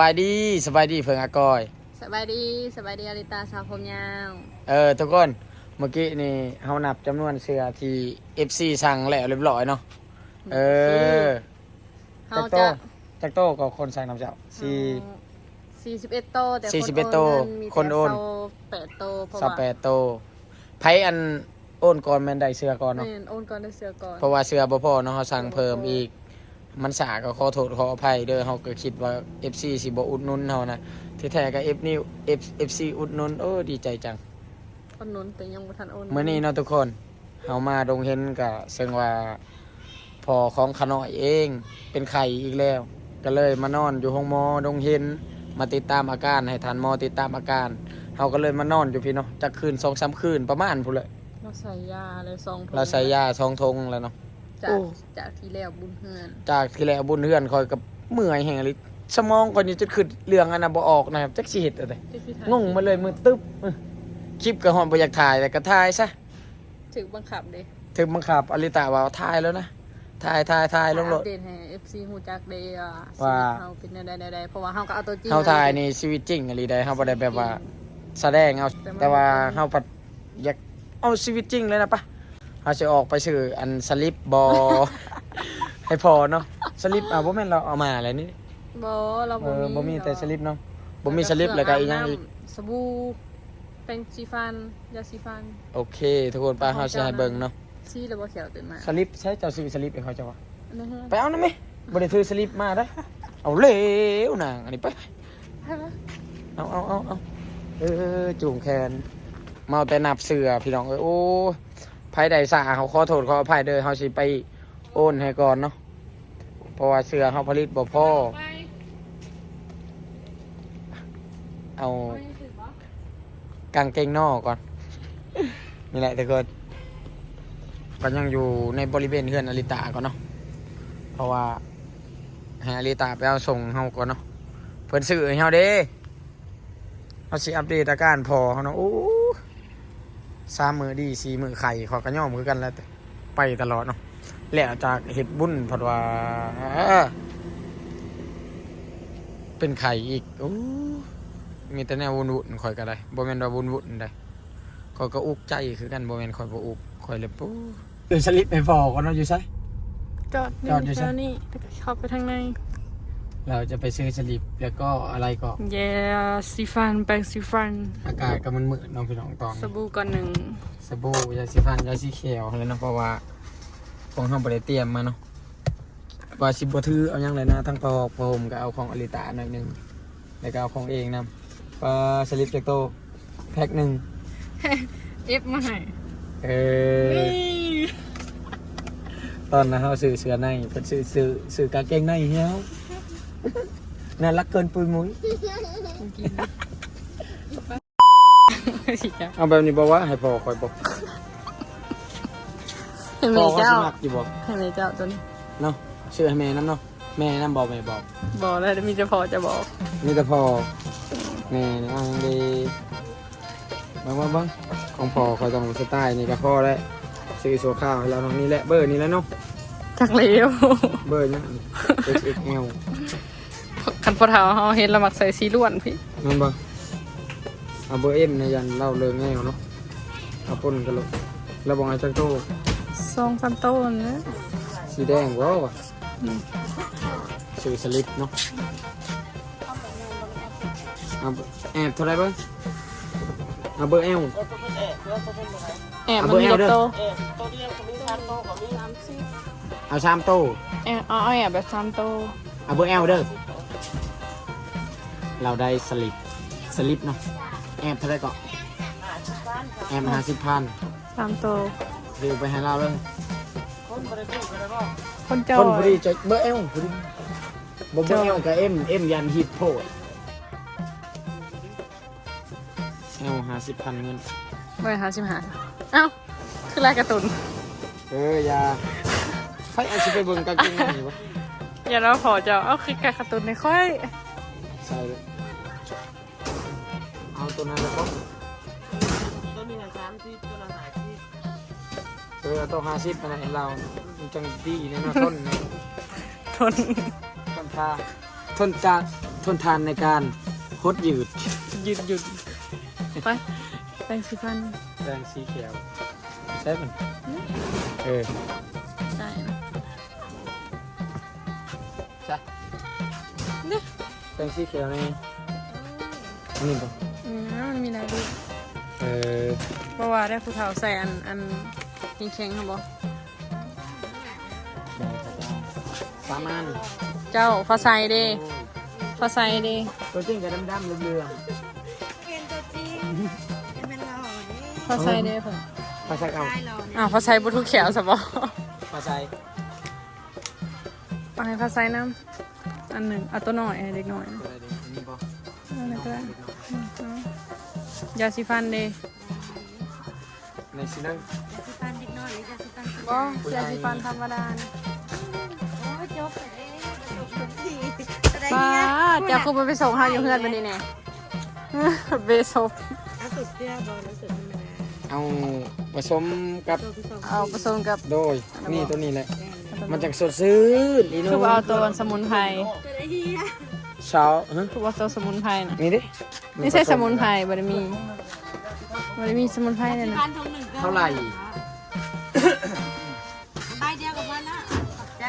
บายดีสบายดีเพิ่งอากอย สบายดีสบายดีอลิตาสาวผมยาวเออทุกคนเมื่อกี้นี่เฮานับจำนวนเสื้อที่ FC สั่งแล้วเรียบร้อยเนาะเออเฮาจักโตจะจักโตก็คนสั่งนำเจ้าสี่สี่สิบเอ็ดโตแต่สี่คนสิบเอ็ดโอนโตเงินมีคนโอนแต่เซาแปดโตเพราะสว่าแปดโตไผอันโอนก่อนแม่นได้เสื้อก่อนเนาะ แม่นโอนก่อนได้เสือก่อนเพราะว่าเสื้อบ่พอเนาะเฮาสั่งเพิ่มอีก มันสาก็ขอโทษขออภัยเด้อเฮาก็คิดว่า FC สิบ่อุดหนุนเฮานะที่แท้ก็ F นี่ F FC อุดหนุนโอ้ดีใจจังคนนุนแต่ยังบ่ทันโอนเมื่อนี้เนาะทุกคนเฮามาดงเห็นกับซึ่งว่าพอของขน้อยเองเป็นไข่อีกแล้ว ก็เลยมานอนอยู่ห้องหมอดงเห็นมาติดตามอาการให้ทานหมอติดตามอาการเฮาก็เลยมานอนอยู่พี่เนาะจากคืนสองสามคืนประมาณพู้นเลยเราใส่ยาเลยสองถุงเราใส่ยาสองทงแล้วเนาะ จาโอ้ กจากที่แล้วบุญเฮือน จากที่แล้วบุญเฮือนคอยกับเมื่อยแห่งอลิสมองก่อนนี้จะขึ้นเรื่องอันน่ะบ่ออกนะครับจักสิเฮ็ดอะไรที่พี่ถ่ายงงมาเลยมือตึ๊บอื้อคลิปก็หอมบ่อยากถ่ายแต่ก็ถ่ายซะถึงบังคับเด้ถึงบังคับอลิตาว่าถ่ายแล้วนะถ่ายถ่ายถ่ายลงรอัถปเดตให้ FC ฮู้จักเด้ว่าว่า ชีวิตเฮาเป็นแนวใดๆๆเพราะว่าเฮาก็เอาตัวจริง เฮาถ่ายนี่ชีวิตจริงอหลีได้เฮาบ่ได้แบบว่า แสดงเอาแต่มันแต่ว่า เฮาปัดอยากเอาชีวิตจริงเลยนะปะ เฮาสิออกไปซื้ออันสลิปบอ ให้พอเนาะสลิปอะบ่แม่นเราเอามาอะไรนี่บ่เราเอบ่อมีบ่มีแต่สลิปเนาะบ่มีสลิปแล้วก็อีกอย่างอีก สบู่แปรงสีฟันยาสีฟันโอเค ทุกคนไปเฮาสิให้เบิ่งเนาะซีแล้วบ่เขียวตื่นมาสลิปใช้เจ้าซื้อสลิปให้เขาเจ้าว่า อันนั้นฮะไปเอานะแม่บ่ได้ถือสลิปมาเด้อเอาเร็วนางอันนี้ไปให้ปะเอาเอาเอาเอาเออจูงแขน เมาแต่นับเสือพี่น้องเอ้ยโอ้ ภายใดสาเขาขอโทษขออภัยเด้อเขาสิไปโอนให้ก่อนเนาะเพราะว่าเสือเขาผลิตบ่พอเอากางเกงนอกก่อนนี่แหละทุกคนก็ยังอยู่ในบริเวณเฮือนอลิตาก่อนเนาะเพราะว่าให้อลิตาไปเอาส่งเฮาก่อนเนาะเพิ่นซื้อให้เฮาเด้เขาสิอัปเดตอาการพอเขาเนาะโอ้ สามมือดีสี่มือไข่เขอกระย่อมคือกันแล้วแต่ไปตลอดเนาะแล้วจากเห็ดบุญเพอดว่า เป็นไข่อีกโอ้มีแต่แนววุ่นวุ่นๆข่อยก็ได้บ่แม่นว่าวุ่นวุ่นๆได้ข่อยก็อุกใจคือกันบ่แม่นข่อยบ่อุกข่อยเลยปูเออสลิปให้พอก่อนเนาะอยู่ไสจอดจอดอยู่ใช่เจ้านี่เข้าไปทางใน เราจะไปซื้อสลิปแล้วก็อะไรก็ยาสีฟันแปรงสีฟัน อากาศก็มันมืดเน้องพี่น้องตองสบู่ก่อนหนึ่งสบู่ยาสีฟันยาสีเขียวเลยเนาะเพราะว่าของเราบ่ได้เตรียมมาเนาะว่าสิบ่ถือเอาหยังเลยนะทั้งปอกพผมก็เอาของอลิตาหน่อยหนึงแล้วก็เอาของเองนำปลาสลิปเจกโตแพ็คหนึ่งเอฟมาให้เออตอนนั้นเฮาซื้อเสื้อในเพิ่นซื้อซื้อซื้อกางเกงในเฮียว น่ารักเกินปุยมุ้ยกินสิจ้ะเอาแบบนี้บอกว่าให้พอคอยบอกเห็นไหพมอเขาเจ้าสมัครอยู่บอกเห็นไหมเจ้าตัวนี้เนาะชื่อให้แม่น้ำเนาะแม่น้ำบอกแม่บอก บอกแล้วมีจะพอจะบอก นี่แต่พอแม่นี่อังดีบางบางบางของพอคอยต้องสไตล์นี่ก็พอแล้วซื้อสัวข้าวให้เราเนาะนี่แหละเบอร์นี่แหล้วเนาะ จักเลี้ยวเบอร์นี่ XXL คันพอเท้าเขาเห็นละมักใส่สีล้วนพี่นั่นบ่เอาเบอร์เอ็มในยันเล่าเรื่องแง่เนาะเอาปนกันลูกแล้วบอกไอ้จังโตสองสามต้นนะสีแดงว้าวอะซื้อสลิปเนาะเอาเบอร์แอบเท่าไหรเบ้างเอาเบอร์เอลแอบเอามันมีเบอร์ L เด้อโต เอาสามโตแอบเอาเอาแอบแบบสามโตเอาเบอร์เอลเด้อเราได้สลิปสลิปเนาะแอบเท่าไหรก็แอบห้าสิบพันสามโตเรียไปให้เราเลยคนจอคนพอดียจะเบอร์เอลพอดีบเบอร์เอลกับเอ็มเอ็มยันฮิตโพดเอลห้าสิบพันเงินไม่หาชิมหาเอ้าคือลายการ์ตูนเอออย่า ไฟเอาชิไปเบิ่งกางเกงในวะอย่าเราพอจะเอาคือการ์ตูนในค่อย ใส่เลยเอาตัวนั้นแล้วก็ตัวนี้สามสิบตัวละหาสิบเออเอาตัวห้าสิบมาให้เรามันจังดีเนี่ยเนาะทนเนี่ยทนทนทาทนจากทนทานในการฮดยืดหยุดหยุดไปแปรงสีฟันแดงสีเขียวใช่มันเออ งสีเขียวนี่อันนี่ปะอืมมันมีอะไรดูเออเพราะว่าได้ผู้เฒ่าใส่อันอันยิงแข็งครับบอสามันเจ้าฟ้าใสเด้ฟ้าใสเด้ตัวจริงกับดำๆเหลืองเป็นตัวจริงจะเป็นหล่อนี่ฟ้าใสเด้เพิ่นๆภาษาเอาได้หล่อนี่อ้าวฟ้าใสบุทุกแขวสบอภาษาไปฟ้าใสน้ำ อันหนึ่งเอาตัวหน่อยให้เด็กหน่อยนะตัวอะไรดีอันนี่ปะเอาอะไรก็ได้อืมเอายาสีฟันเด้ในซีนั่งจะสิปันเด็กน้อยหรือจะสิปันบอยาสีฟันธรรมดานะโอ้ยจบไปเลยจบทุกทีอะไรป้าเงี้ยจะคุณไปส่งเฮาอยู่เพื่อนวันนี้เนี่ยเบซบเอาสุดเปรี้ยวบอกแล้วสุดธรรมดาเอาผสมกับตัวที่สองเอาผสมกับโดยนี่ตัวนี้แหละ มันจะสดชื่นอีโน่คือว่าเอาตัวสมุนไพรจะได้เฮียเช้าฮะคือว่าตัวสมุนไพรนะนี่ดิไม่ใช่สมุนไพรบริมีบริมีสมุนไพรเลยนะพันทงหนึ่งก็เท่าไหร่ใบเดียวกับมันนะขอบใจ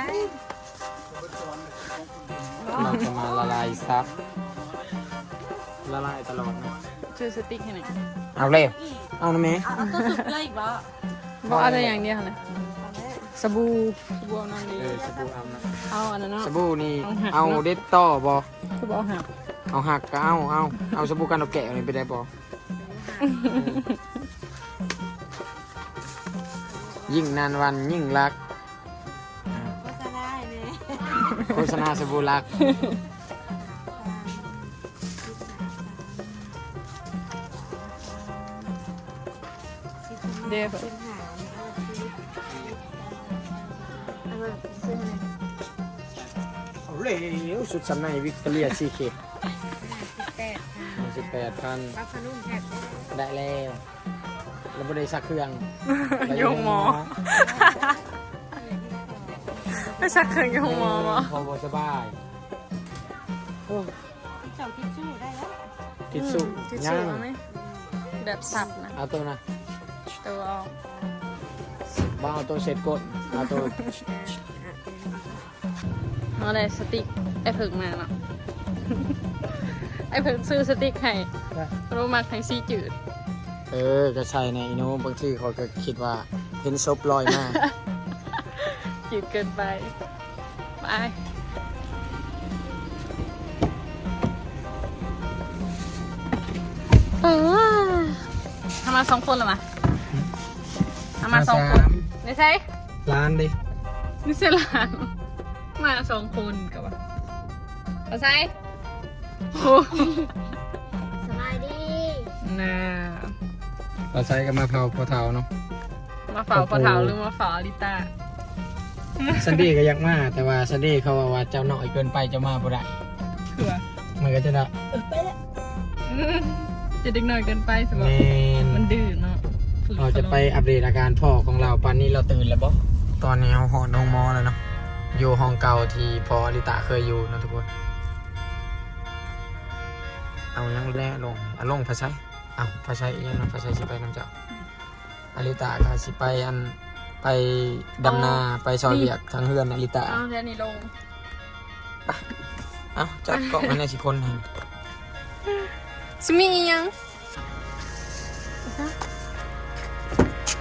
เราจะมาละลายซับละลายตลอดนะชื่อสติ๊กให้หน่อยเอาเลยเอานะแม่เอาตัวสุดเลยอีกบ่บอกเอาแต่อย่างเดียวนะ สบู่สบู่เอานั่นดีเออสบู่เอานะเอาอันนั้นเนาะ สบู่นี่เอาหัก เอาเด็ดต่อบอคือบอกเอาหักเอาหักก็เอาเอาเอาสบู่กันเอาแกะนี่ไปได้บอยิ่งนานวันยิ่งรักก็จะได้เลยโฆษณาสบู่รักเดี๋ยวเพิ่น เอาเลยสุดสำในวิกตอเรียซีเคสิบแปดค่ะสิบแปดพันปลาพนุ่มแท็กได้แล้วแล้วบ่ได้ซักเครื่องโยงหมอ ไม่ชักเครื่องโยงหมอบ่พอบ่สบายโอ้ทิชชู่ทิชชู่ได้แล้วทิชชู่ทิชยัชู่งเอาไหมแบบสับนะ เอาตัวนะตัวเอาบ่เอาตัวเสร็จกดเอาตัว เอาอะไรสติ๊กไอ้เพิ่งมาเนาะ ไอ้เพิ่งซื้อสติ๊กให้รู้มักให้ซีจืด เออก็ใช่ในอีโนบางทีเขาก็คิดว่าเห็นศพลอยมาจืดเกินไป ไปทำมาสองคนเหรอมาทำมาสองคน ไม่ใช่ล้านดิ นี่เสียหลาน มาสองคนกับว่าไม่ใช่โอ้สบายดีน่าเราใช้กันมาเผาพอเทาเนาะ มาฝ่าปะเทาหรือมาฝ่าอลิต้าซันดี้ก็อยักมาแต่ว่าซันดี้เขาว่าว่าเจ้าหน่อยเกินไปเจะมาบ่ได้เผื่อมันก็จะได้อืมจะเด็กน้อยเกินไปสำหแมรับนมันดื้อเนาะฝึกเราจะไปอัปเดตอาการพ่อของเราปานนี้เราตื่นแล้วบ่ตอนนี้เราหอนห้องมอแล้วเนาะ อยู่ห้องเก่าที่พออลิตาเคยอยู่เนาะทุกคน เอายังแล่ลงเอาลงภาษาเอาภาษาอีกอยังเนาะภาษาสิไปน้ำเจ้าอลิตาก็สิไปอันไปดำนาไปซอยเบียกทางเฮือนอลิตาเอาแค่นี้ลงเอ้าจัดเกาะไว้ในสิคนให้สมีอีกยัง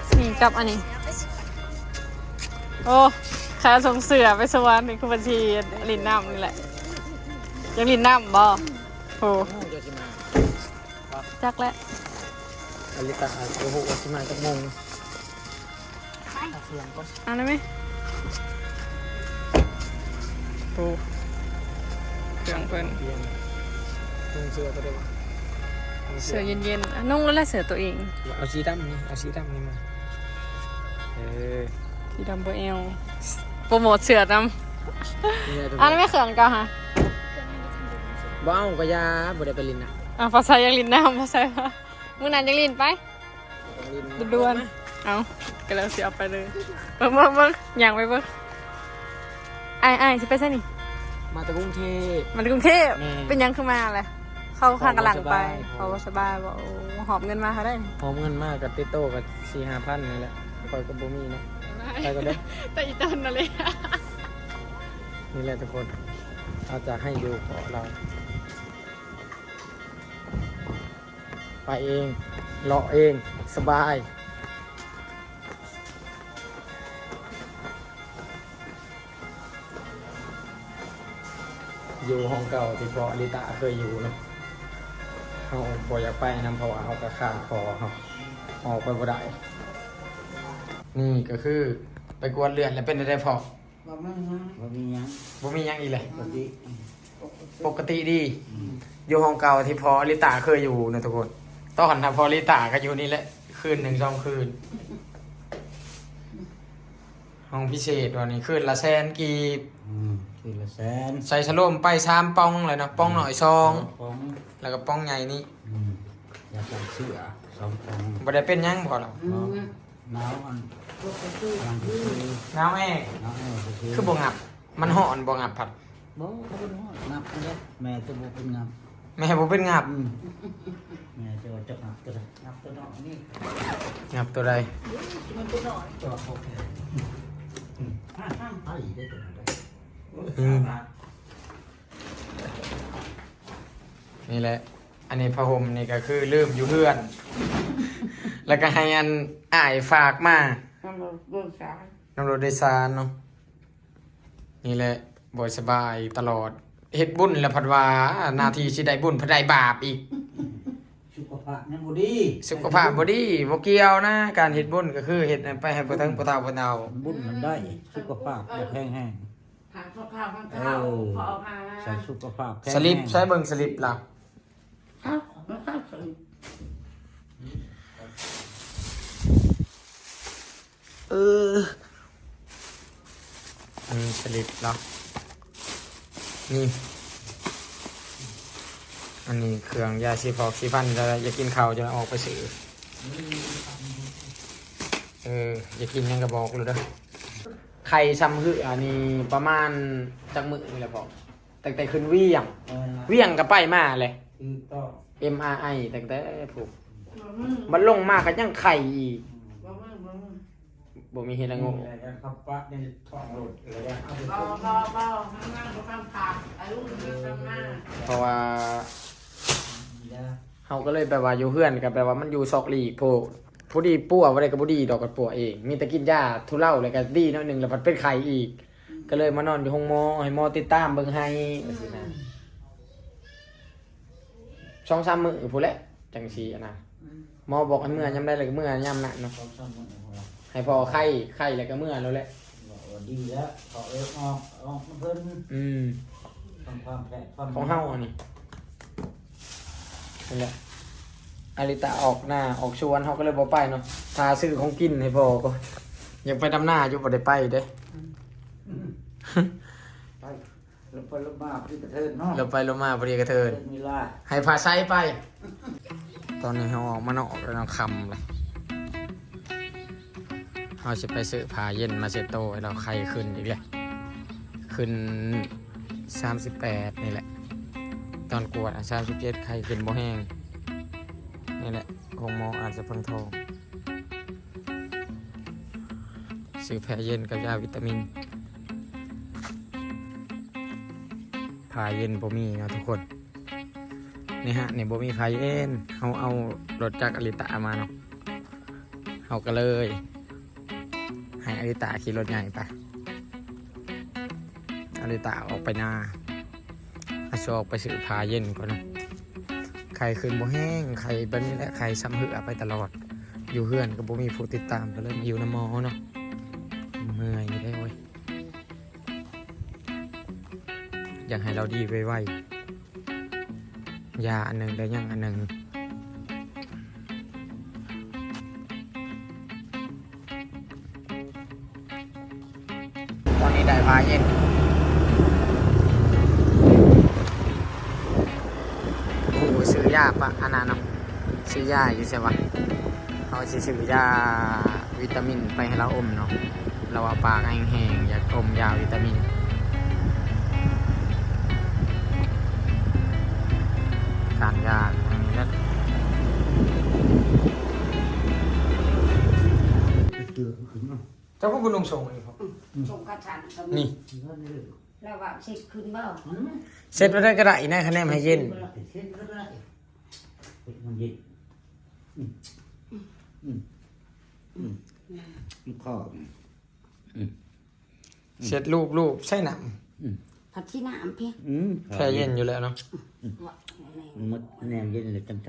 สมีกับอันนี้โอ้ ขาส่งเสือไปสวรรค์นี่คือบัญชีลินน้ำนี่แหละ ยังลินน้ำบ่โอ้โอ้เดี๋ยวสิมาจักแล้วอลิตาโอ้โหว่าสิมาจักโมงเอาเสียงก่อนเอาได้ไหมโอ้เครื่องเพิ่นเปลี่ยนลงเสื้อก็ได้วะลงเสือเย็นๆอะนุ่งแล้วแหละเสือตัวเอง เอาสีดำนี่ เอาสีดำนี่มา เออสีดำโบเอลโปรโมทเสือนนี่ไงำทุกคอันนนั้นไม่เขื่อนกันฮะบ้าวก็ยาบ่ได้ไปลินนะอะภาษายังลินน้ำภาษามื่อนั้นยังลินไปด่วนๆเอาก็แล้วเสียเอาไปเลยเบิ่งเบิ่งเบิ่งอย่างไปเบิ่งไอ้ไอ้ายสิไปซะนี่ มาจากกรุงเทพ มันกรุงเทพแม่เป็นยังขึ้นมาเลยเข้าข้างกำลังไปพพออบ่สบายบอกหอบเงินมาเขาได้หอมเงินมากกับติโต้กับสี่ห้าพันนี่แหละคอยกับบูมี่เนาะ ไปกันเลยแต่อีตอนนั่นเลยนี่แหละทุกคน เราจะให้ดูขอเรา ไปเองเลาะเองสบาย อยู่ห้องเก่าที่พออลิตาเคยอยู่เนาะเขาบ่อยากไปนำเพราะว่าเขาก็ข้ามคอเขาออกไปบ่ได้ นี่ก็คือไปกวนเลือดแล้วเป็นได้พอบ่มีหยังบ่มีหยังบ่มีหยังอีกเลย ปกติปกติดี อยู่ห้องเก่าที่พออลิตาเคยอยู่นะทุกคนตอนนะพออลิตาก็อยู่นี่แหละ คืนหนึ่งสองคืน ห้องพิเศษวันนี้คืนละแสนกีบอืมทีละแสนใส่ชะโลมไปสามปองเลยเนาะปองหน่อยซองของแล้วก็ปองใหญ่นี่อืมอยากใส่เสื้อสองของบ่ได้เป็นหยังพอหรอกหนาว หนาวอันกำลังจะซื้อน้าวแม่หนาวแอร์จะซื้อคือบ่งับ มันห่อนบ่งับผัด บ่เขาเป็นฮอดงับเลยแม่จะบ่เป็นงับแม่บ่เป็นงับอืมแม่จะว่าจะงับตัวใดงับตัวน้อยนี่งับตัวใดมันตัวน้อยตัวโอเคอืมห้าห้ามไปได้ตัวนั้นได้อืมนี่แหละ อันนี้พระห่มนี่ก็คือลืมอยู่เพื่อน แล้วก็ให้อันอ้ายฝากมาน้ำมันเบิ่งสายนำรถโดยสารเนาะนี่แหละบ่สบายตลอดเฮ็ดบุญแล้วพัดว่าหนาทีสิได้บุญพัดได้บาปอีก สุขภาพยังบ่ดีสุขภาพบ่ดีบ่เกี่ยวนะ การเฮ็ดบุญก็คือเฮ็ดไปให้บ่ทั้งบ่เฒ่าบ่เฒ่าบุญมันได้ สุขภาพบ่แข็งแรงทางข้าวข้าวข้าวเอข้าวอพอเอามาใส่สุขภาพแข็งสลิปแรงใช้เบิ่งสลิปล่ะ ข้าวข้าวสลิด เอออันนี้สลิปเนาะนี่ อันนี้เครื่องยาสีฟอกสีฟันจะอย่ากินข้าวจะออกไปซื้อเอออย่ากินหยังกระบอกเลยเด้อไข่ซ้ำคืออันนี้ประมาณจักมือนี่แหละพอแต่แต่ขึ้นเวียงเออล่ะเวียงก็ไปมาเลยคือต่อ MRI แต่แต่ผูกบะมึงมันลงมาก็ยังไข่อีกบะมึงบะมึง บ่มีเฮลังโงนี่แหละครับปะในท้องรถเลยนเอาไปเบาต้มเบาเบาข้างล่างก็ข้างผักอายุมันข้างหน้าเพราะว่าเขาก็เลยแบบว่าอยู่เพื่อนกับแบบว่ามันอยู่ซอกหลีกพกผู้ดีปั่วอะไรกับผู้ดีดอกกับปั่วเอง มีแต่กินยาทุเลาเลยก็ดีหนิดนึงแล้วมันเป็นไข่อีก ก็เลยมานอนอยู่ห้องหมอให้หมอติดตามเบิ่งให้ว่าสินะช่องสามมือผู้นแหละจังสีนะหมอบอกให้เมื่อยำได้เลยก็เมื่อยำนั่นเนาะเขาซ้ำมัน ให้พอไข้ไข้แล้วก็เมื่อยแล้วแหละบอกว่าดีแล้วเขาเอฟออกออกมาเพิ่นอืมทำความแผลความของเฮาอันนี้นี่แหละอาริตาออกหน้าออกชวนเขาก็เลยบ่ไปเนาะพาซื้อของกินให้พอก็อยากไปดำหน้าอยู่บ่ได้ไปเด้ไปลงไปลงมาพี่กระเทินเนาะเราไปเรามาพอดีกระเทินเมีลา ให้พาไซไป ตอนนี้เขาออกมานอกแล้วเนาะคำเลย เขาจะไปซื้อผ้าเย็นมาเซโตให้เราไข้ขึ้นอีกเลยขึ้นสามสิบแปดนี่แหละ ตอนกวดสามสิบเจ็ดไข้ขึ้นบ่แห้งนี่แหละคงมออาจจะพิ่งโทรซื้อแผลเย็นกับยาวิตามินผ้าเย็นบ่มีนะทุกคนนี่ฮะเนี่ยบ่มีไฟเอ็นเขาเอารถจากอลิตามาเนาะเขาก็เลย ให้อลิตาขี่รถใหญ่ไปอลิตาออกไปนาอาชออกไปซื้อพาเย็นก่อนนะไข่ขึ้นบ่แห้งไข่แบบนี้แหละไข่ซ้ำเหือไปตลอด อยู่เฮือนก็บ่มีผู้ติดตามก็เลยมาอยู่น้ำมอเนาะเมื่อยได้เว้ยอยากให้เราดีไวๆยาอันหนึ่งได้ยังอันหนึ่ง นี้ได้มาเย็นโอ้ซื้อยาปะอานาน้องซื้อยาอยู่ใช่ปะเขาสิซื้อยาวิตามินไปให้เราอมเนาะเราเอาปากแห้งๆอยากอมยาวิตามินการยาทางนี้นะเจ้าพวกคุณลงส่งเลยครับ ส่งกระชันก็นี่แล้วว่าสิขึ้นบ่เสร็จไว้ได้ก็ได้นะคะแนนให้เย็น เส้นก็ได้มันเย็นอืมอืมอืมข้อเสร็จรูปรูปใส่หนังผัดที่น้ำพี่อืมแช่เย็นอยู่แล้วเนาะว่าอะไรมดแนมเย็นเลยจังใจ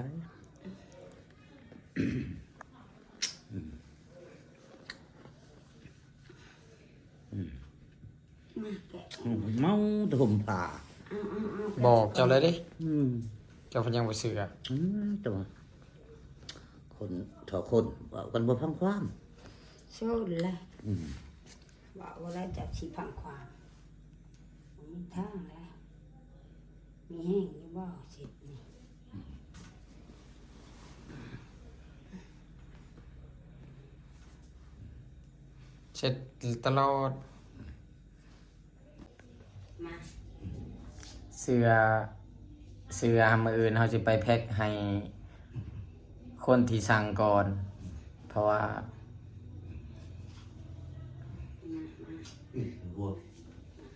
มาแกะเมาถมผ่าเอาเอาเอาบอกเจ้าเลยดิอืมเจ้าพยังบ่เสืออืมตัวคนถอคนว่ากันบ่พังความสู้เลยอืมว่าว่าแล้วจับสิพังความบ่มีทางเลยมีแห้งอยู่บ่สินี่เสร็จตลอด มา เสือเสือมืออื่นเขาจะไปแพ็คให้คนที่สั่งก่อน เพราะว่าบัว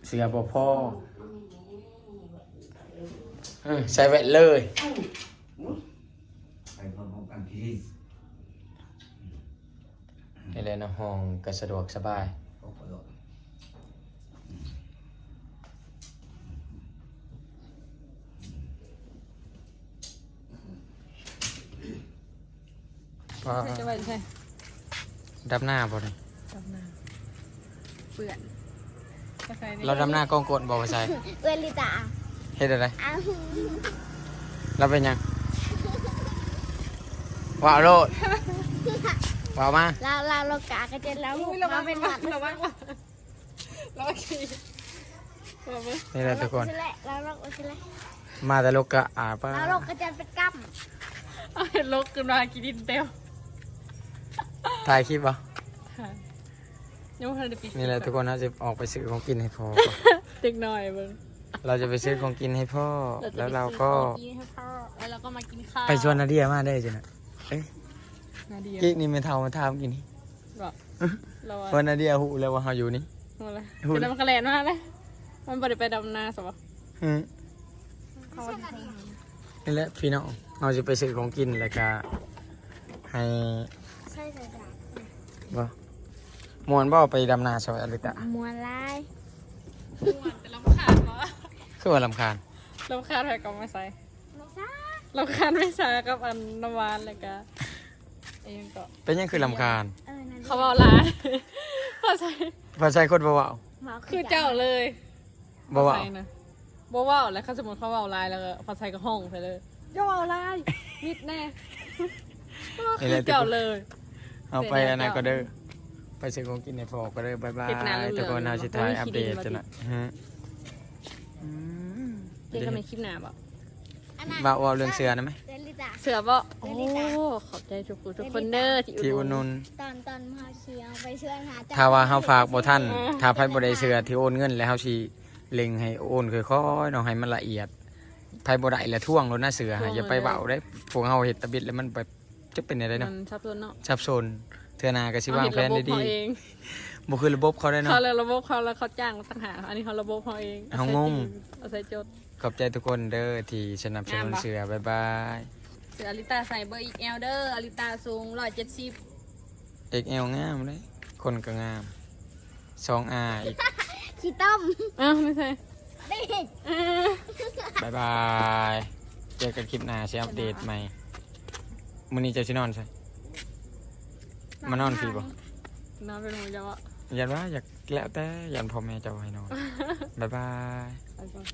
เสือบ่พ่อเออใส่แวะเลยไปพร้อมๆกันที่ดินนี่เลยนะห้องก็สะดวกสบาย ออกไปออก เพราะใช่จะไว้ใช่ดับหน้าบ่นี่ดำน้เปื่อนก็ใส่นี่เราดำหน้ากองกดบ่ไปใส่เวลิตาเฮ็ดอะไรอ้าวเราเป็นหยังว้าวโลดว้าวมาเราเราเรากากระเจ็นแล้วอุ้ยระวัมางเป็นหวัดระวังระวังขี่ระวังนี่แหละทุกคนเราเราเราเราเรามาแต่ลูกกะอาป้าเราเรากระเจ็นเป็นกัมเอาเห็นลกขึ้นมากินดินเต็ม ถ่ายคลิปบ่ค่ะยังไม่ทันได้ปิดนี่แหละทุกคนเราจะออกไปซื้อของกินให้พ่อเด็กหน่อยเบิ่งเราจะไปซื้อของกินให้พ่อ จะไปแล้วเราก็ ซื้อของกินให้พ่อแล้วเราก็มากินข้าวไปชวนนาเดียมาได้จ้ะนะเอ้ยนาเดียกิ๊กนี่ไม่เท่ามาทามกินนี่บอกเราเพราะนาเดียหูแล้วว่าเฮาอยู่นี่ เอาละพูดจะได้มันกระแลนมากเลยมันบ่ได้ไปดำนาสบอืมเขาว่านี่แหละพี่น้องเราจะไปซื้อของกินแล้วก็ให้ ใช่ใช่จ้ะบ่มวนบ่ไปดำนาซอยอลิตะมวนลายแต่ลำคาญวะคือว่าลำคาญลำคาญใครก็ไม่ใส่ไม่ใช่ลำคาญไม่ใส่กับอันน้ำหวานเลยก็เองก็เป็นยังคือลำคาญเออนั่นเขาเอาร้านเขาใส่พอใช้คนบ่เว้าหมาคือเจ้าเลยบ่เว้าใส่นะบ่เว้าแล้วเขาสมมติเขาเอาลายแล้วก็พอใส่ก็ห้องไปเลยย่าเอาลายมิดแน่คือเจ้าเลย เอาไปอันนั้นก็เด้อไปซื้อของกินให้พ่อก็เด้อบ๊ายบายติดหน้าเหลืองๆทุกคนเอาสิท้ายบ่มีอัปเดตขี้ดินจ้ะนะฮะอืมเด็กก็ไม่คลิปหนาบ่อันนั้นว่าว่าเรื่องเสือนะไหมเวลิตาเสือบ่เดี๋โอ้ยวนี้จ้ะขอบใจทุกคนทุกคนเด้อที่ที่อุอุดนหนุนุนนตอนตอนมาเชียงไปเชื่อหาจ้ถ้าว่าเฮาฝากบ่ทันถ้าไผบ่ได้เสือที่โอนเงินแล้วเฮาสิเล็งให้โอนค่อยๆเนาะให้มันละเอียดไผบ่ได้แล้วท่วงรถนะเสือให้อย่าไปเบาได้พวกเฮาเฮ็ดตะบิดแล้วมันแบบ จะเป็นอะไรมัเนาะนชับซ้อนเนาะสับสนเทื่อหน้าก็สิวางแผนได้ดีเขาเองบ่คือระบบเขาได้เนาะเขาเลยระบบเขาแล้วเขาจ้างต่างหากอันนี้เขาระบบเขาเองเขางงเอาใส่จดขอบใจทุกคนเด้อที่สนับสนุนงามปะเสือบ๊ายบายเสืออลิตาใส่เบอร์อีกแอลเดอร์อลิตาสูงร้อยเจ็ดสิบเอกเอลงามเลยคนก็งามสองอาอีกขี้ต้มอ้าวไม่ใช่ได้บายบาย เจอกันคลิปหน้าใช้อัปเดตใหม่ มื้อนี้เจะสินอนใช่มานอนฟรีบ่น้ำเป็นหัวจะวะยันว่าอยากแล้วแต่ยันพ่อแม่เจะให้นอน บ๊ายบาย ไปก่อน